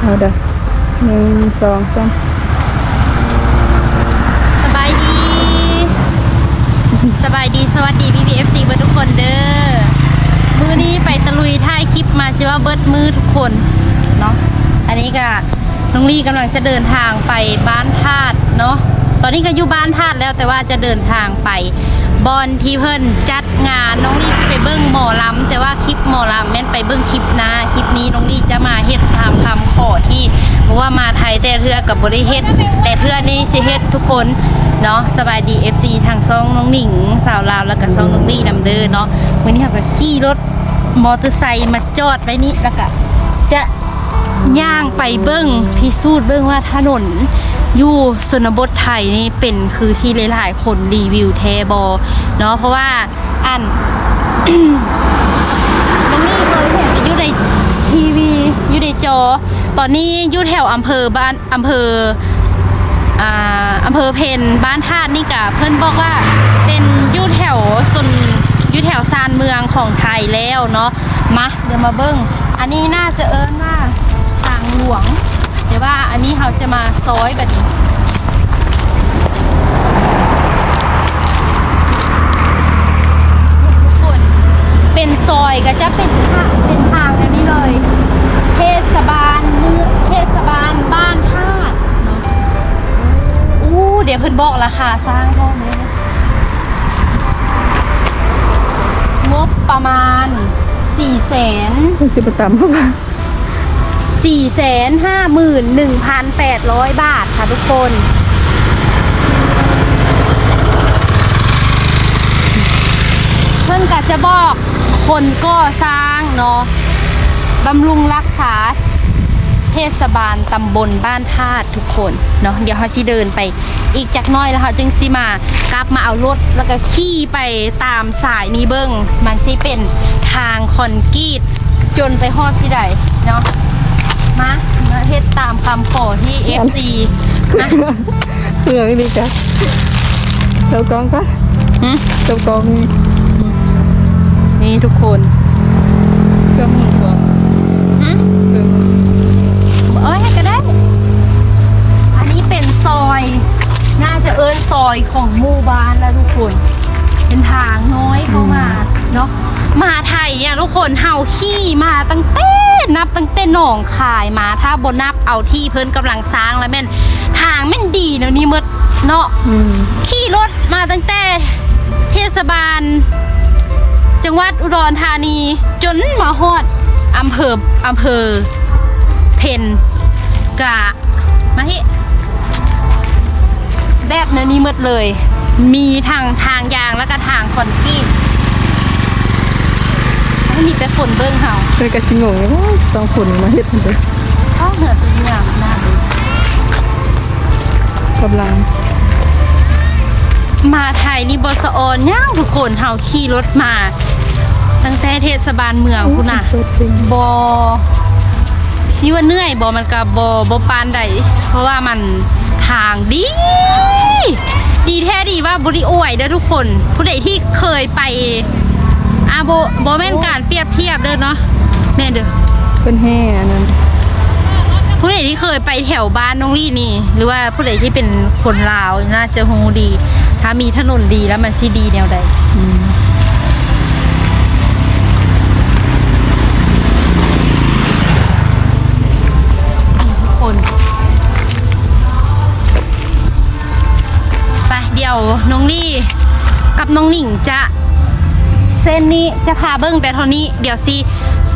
เอาเด้อหนึ่งสองสามสบายดี สบายดีสวัสดีพี่พีเอฟซีเบิร์ดทุกคนเด้อมือนี้ไปตะลุยถ่ายคลิปมาชื่อว่าเบิร์ดมือทุกคนเนาะอันนี้ก็น้องลี่กำลังจะเดินทางไปบ้านธาตุเนาะตอนนี้ก็อยู่บ้านธาตุแล้วแต่ว่าจะเดินทางไป บอนที่เพิ่นจัดงานน้องลี่ไปเบิ้งหมอลำแต่ว่าคลิปหมอลำแม่นไปเบิ้งคลิปนะคลิปนี้น้องลี่จะมาเฮ็ดตามคำขอที่เพราะว่ามาไทยแต่เทือกับบริเฮ็ดแต่เทือนี้สิเฮ็ดทุกคนเนาะสบายดี FC ทางซองน้องหนิง สาวลาวแล้วก็ซองน้องลี่นำเด้อเนาะวันนี้เราก็ขี่รถมอเตอร์ไซค์มาจอดไว้นี่แล้วก็จะย่างไปเบิ้งพิสูจน์เบิ้งว่าถนน ยู่สนบทไทยนี่เป็นคือที่หลายๆคนรีวิวแทบอเนาะเพราะว่าอันน้องนี่เคยเห็นอยู่ในทีวีอยู่ในจอ ตอนนี้อยู่แถวอำเภอบ้านอำเภออ่าอำเภอเพนบ้านธาตุนี่กะเพื่อนบอกว่าเป็นอยู่แถวส่วนอยู่แถวซานเมืองของไทยแล้วเนาะมาเดี๋ยวมาเบิ้งอันนี้น่าจะเอิ้นว่าทางหลวง ว่าอันนี้เขาจะมาซอยแบบนี้ทุกคนเป็นซอยก็จะเป็นทางเป็นทางแบบนี้เลย เทศบาลเมืองเทศบาลบ้านธาเนาะอู้เดี๋ยวเพื่อนบอกราคาสร้างพวกนี้งบประมาณสี่แสนสิบประตามพวก 451,800 บาทค่ะทุกคน เพิ่งกะจะบอกคนก็สร้างเนาะบำรุงรักษาเทศบาลตำบลบ้านธาตุทุกคนเนาะเดี๋ยวเขาจะเดินไปอีกจักน้อยแล้วเขาจึงสิมากลับมาเอารถแล้วก็ขี่ไปตามสายนี้เบิ้งมันสิเป็นทางคอนกรีตจนไปฮอดที่ใดเนาะ มามาเฮ็ดตามคำขอที่ FC นะเครื่องนี่จ้ะเจ้ากองก็หึเจ้ากองนี่นี่ทุกคนเครื่องมือบ่หึเครื่องมือเอ้ยก็ได้ อันนี้เป็นซอย น่าจะเอิ้นซอยของหมู่บ้านแล้วทุกคน เป็นทางน้อยเข้ามาเนาะมาไทยเนี่ยทุกคนเฮาขี่มาตั้งแต่ นับตั้งแต่หนองคายมาถ้าบนนับเอาที่เพิ่นกำลังสร้างแล้วแม่นทางแม่นดีเนาะนี่หมดเนาะอืมขี่รถมาตั้งแต่เทศบาล จังหวัดอุดรธานีจนมาฮอดอำเภออำเภอ เพนกะมาฮิแบบเนยนี้หมดเลย มีทางทางยางแล้วก็ทางคอนกรีต ไม่มีแต่ฝนเบิ้งเฮาเคยกระชิงงเลยว่าสองคนมาเฮ็ดมันเด้อก็เหนือตัวอย่างหน้าดูกำลัง มาไทยนี่บสะออนย่างทุกคนเฮาขี่รถมา ตั้งแต่เทศบาลเมืองคุณน่ะเปิดเพลงบอที่ว่าเหนื่อยบอมันกับบอบอปานใดเพราะว่ามันทางดี ดีแท้ดีว่าบริอวยเด้อทุกคน ผู้ใดที่เคยไป อาโบโบแม่นการเปรียบเทียบเด้อเนาะแม่นเด้อเป็นแห่อันนั้นผู้ใดที่เคยไปแถวบ้านน้องลี่นี่ หรือว่าผู้ใดที่เป็นคนลาวน่าจะคงดี ถ้ามีถนนดีแล้วมันสิดีแนวใดอืมทุกคนไปเดี๋ยวน้องลี่กับน้องหนิงจะ เส้นนี้จะพาเบิ้งแต่เท่านี้เดี๋ยวสิ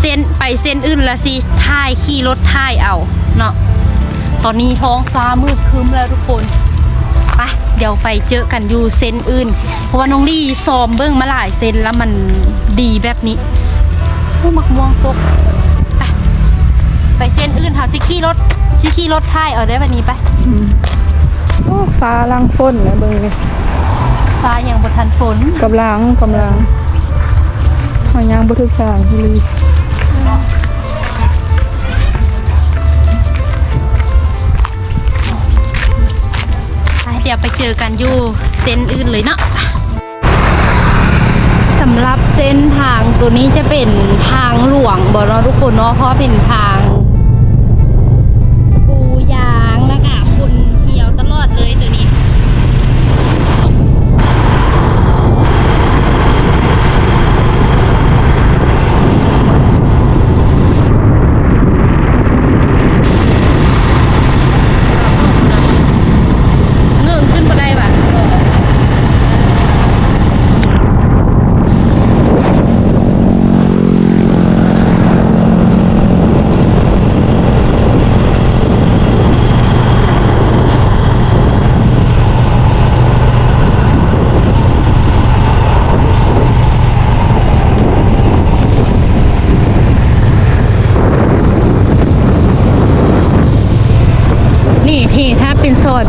เส้นไปเส้นอื่นละสิท่ายขี่รถท่ายเอาเนาะตอนนี้ท้องฟ้ามืดครึ้มแล้วทุกคนไปเดี๋ยวไปเจอกันอยู่เส้นอื่น เพราะว่าน้องลี่ซ้อมเบิ้งมาหลายเส้นแล้วมันดีแบบนี้ผู้มักม่วงตกไปไปเส้นอื่นเขาสิขี่รถสิขี่รถท่ายเอาได้แบบนี้ไปอืมโอ้ฟ้าลังฝนนะเบิ่งนี่ฟ้ายังบทันฝนกำลังกำลัง หอยางบ่ถึกทางที่ลีเดี๋ยวไปเจอกันอยู่เส้นอื่นเลยเนาะสำหรับเส้นทางตัวนี้จะเป็นทางหลวงบอกเราะทุกคนเนาะเพราะเป็นทาง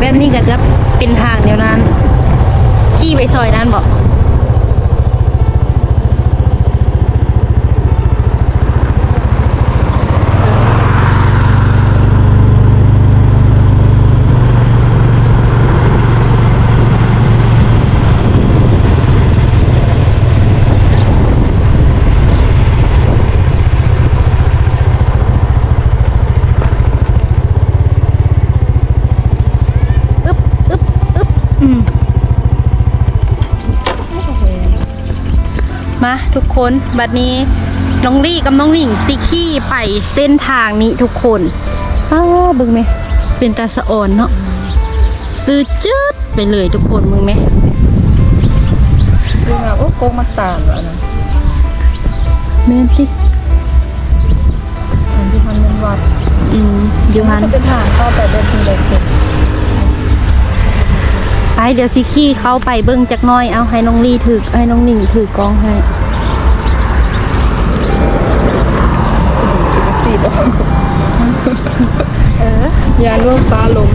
แบบนี้ก็จะเป็นทางเดียวนั้น ขี่ไปซอยนั้นบอกาทุกคนบัดนี้น้องลี่กับน้องหนิงซิกี้ไปเส้นทางนี้ทุกคนอ้าบึงไหมเป็นตาสะออนเนาะซื้อจืดไปเลยทุกคนมึงไหมดูนะโอ้โกงมาตามแล้วนะเมนติอันที่พันเป็นวัดอืมอยู่ฮันจะเป็นทางเข้าไปเดินทีเด็ก ไปเดี๋ยวซิขี้เขาไปเบิ้งจักน้อยเอาให้น้องลีถือให้น้องหนิงถือกองให้ออยาล่วงฟ้าลม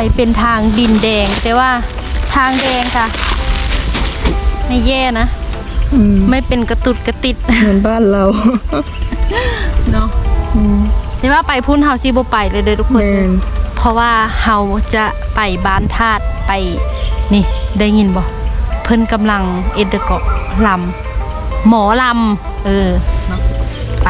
ไปเป็นทางดินแดง แต่ว่าทางแดงค่ะ ไม่แย่นะมไม่เป็นกระตุดกระติด เหมือนบ้านเราเนาะแต่ว่าไปพุ่นเฮาซีโบไปเลยเด้อทุกคนนเพราะว่าเฮาจะไปบ้านธาตุไปนี่ได้ยินบอเพิ่นกำลังเอเดอเกาะลำหมอลำเออเนาะไป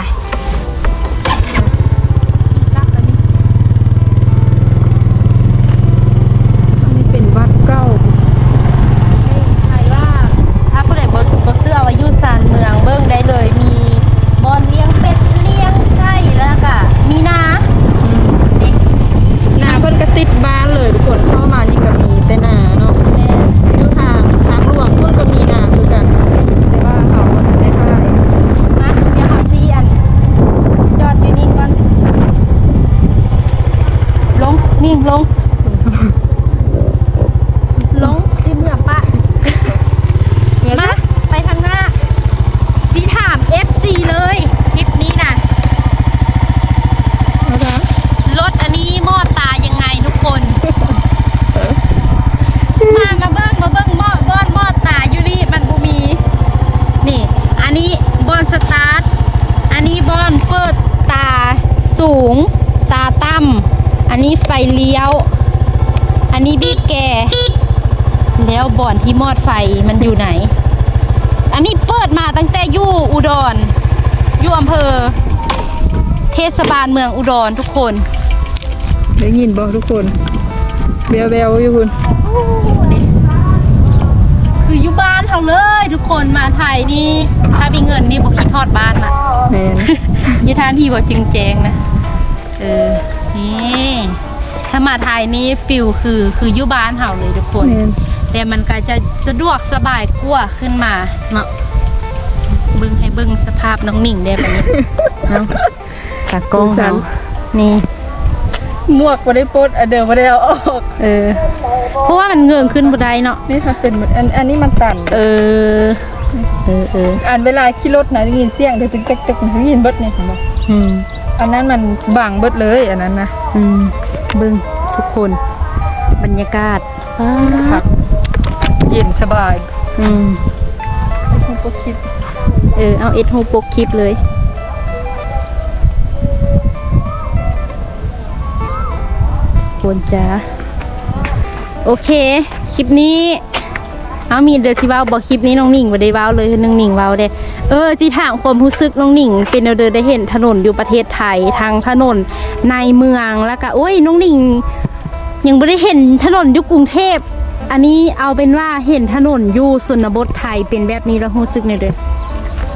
บ่อนที่มอดไฟมันอยู่ไหน อันนี้เปิดมาตั้งแต่อยู่อุดรอยู่อำเภอ เทศบาลเมืองอุดรทุกคน ได้ยินบ่ทุกคนแววๆอยู่คุณคืออยู่บ้านเขาเลย ทุกคนมาไทยนี่ถ้ามีเงินนี่บอกคิดทอดบ้านละแมนยี่ทานพี่บอกจริงแจงนะเออนี่ถ้ามาไทยนี่ฟิลคือคืออยู่บ้านเขาเลยทุกคน แมนแต่มันก็จะสะดวกสบายกว่าขึ้นมาเนาะเบิ้งให้เบิ้งสภาพน้องหนิ่งได้ปะเนี่ยเนาะตากล้องเขานี่หมวกบ่ได้ปลดอันเดิมบ่ได้เอาออก เออ เพราะว่ามันเงิงขึ้นบ่ได้เนาะนี่ถ้าเป็นเหมือนอันอันนี้มันตัน เออ เออเอออันเวลาขี่รถนะได้ยินเสียงเดี๋ยวตึกตึกตึกได้ยินเบิดเนี่ยเห็นบ่อืมอันนั้นมันบางเบิดเลยอันนั้นนะ อืม เบิ้งทุกคน บรรยากาศป๊าพัดก เย็นสบายอืมทุกคนคิดเออเอาเอ็ดโฮปกคลิปเลยควรจะโอเค คลิปนี้เอามีเดือที่เว้าบอกคลิปนี้น้องหนิงบ่ได้เว้าเลยน้องหนิงเว้าเด้เออที่ถามความรู้สึกน้องหนิง เป็นแนวเดินได้เห็นถนนอยู่ประเทศไทยทางถนนในเมืองแล้วก็โอ้ยน้องหนิงยังไม่ได้เห็นถนนอยู่กรุงเทพ อันนี้เอาเป็นว่าเห็นถนนอยู่สนบทไทยเป็นแบบนี้แล้วรู้สึกแนวเด้อ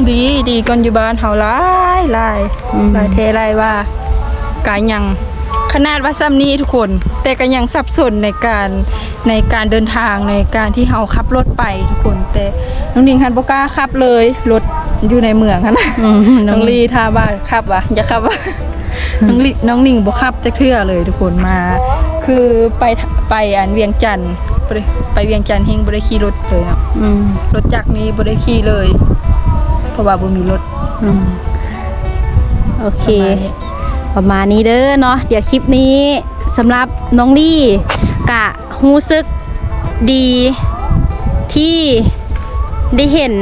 ดีดีก่อนอยู่บ้านเฮาหลายหลายอืมหลายเทหลายว่ากายังขนาดว่าซ้ำนี้ทุกคน แต่ก็ยังสับสนในการในการเดินทางในการที่เฮาขับรถไปทุกคน แต่น้องนิงคันบ่กล้าขับเลยรถอยู่ในเมืองหั้นนะอืมน้องลีท่าบ้านขับวะอย่าขับวะน้องลีน้องนิ่งบ่ขับจะเทื่อเลยทุกคนมา คือไปไปอันเวียงจันทน์ บ่ได้ไปเวียงจันทน์เฮงบ่ได้ขี่รถเลยเนาะอืมรถจักรนี้บ่ได้ขี่เลย เพราะว่าบ่มีรถอืมโอเค ประมาณนี้ ประมาณนี้เด้อเนาะเดี๋ยวคลิปนี้สำหรับน้องลี่กะรู้สึกดีที่ได้เห็น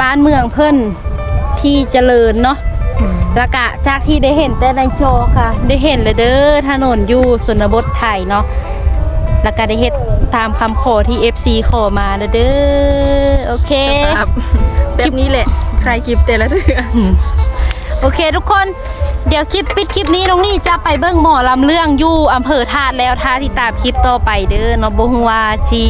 บ้านเมืองเพิ่นที่เจริญเนาะแล้วกะจากที่ได้เห็นแต่ในจอค่ะ ได้เห็นเลยเด้อถนนอยู่สนบทไทยเนาะ แล้วก็ได้เฮ็ดตามคำขอที่ FC ขอมาเด้อเด้อโอเคครับแบบนี้แหละใครคลิปแต่ละเทื่อโอเคทุกคนเดี๋ยวคลิปปิดคลิปนี้น้องนี่จะไปเบิ้งหมอลำเรื่องอยู่อำเภอธาตุแล้วท่าที่ตามคลิปต่อไปเด้อเนาะบ่ฮู้ว่าชี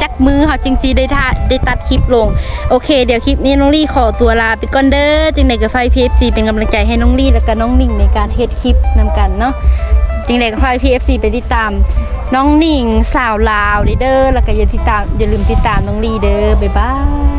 จักมือเขาจริงๆได้ท่าได้ตัดคลิปลง โอเค เดี๋ยวคลิปนี้น้องลี่ขอตัวลาไปก่อนเด้อจึงไดกับไฟ PFC เป็นกำลังใจให้น้องลี่และก็น้องนิ่งในการเฮ็ดคลิปนำกันเนาะจึงไดกับไฟ PFC ไปติดตาม น้องหนิงสาวลาวเด้อแล้วก็อย่าติดตามอย่าลืมติดตามน้องลีเด้อร์บายบ๊ายบาย